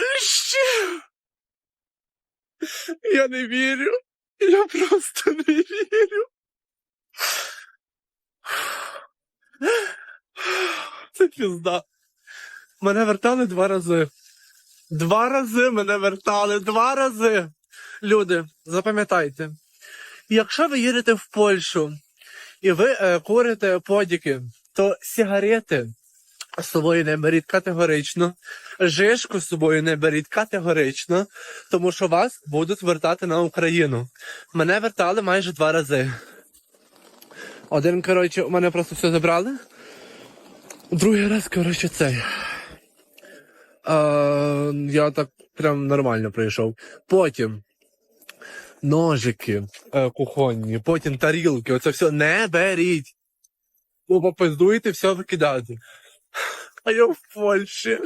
Польщі. Я не вірю. Я просто не вірю. Це пізда. Мене вертали два рази. Два рази мене вертали, два рази. Люди, запам'ятайте, якщо ви їдете в Польщу і ви е, курите подіки, то сигарети з собою не беріть категорично, жишку з собою не беріть категорично, тому що вас будуть вертати на Україну. Мене вертали майже два рази. Один, коротше, у мене просто все забрали. Другий раз, коротше, цей. Е, я так прям нормально прийшов. Потім ножики е, кухонні, потім тарілки, оце все не беріть. Бо попиздуєте, все викидати. А я в Польщі.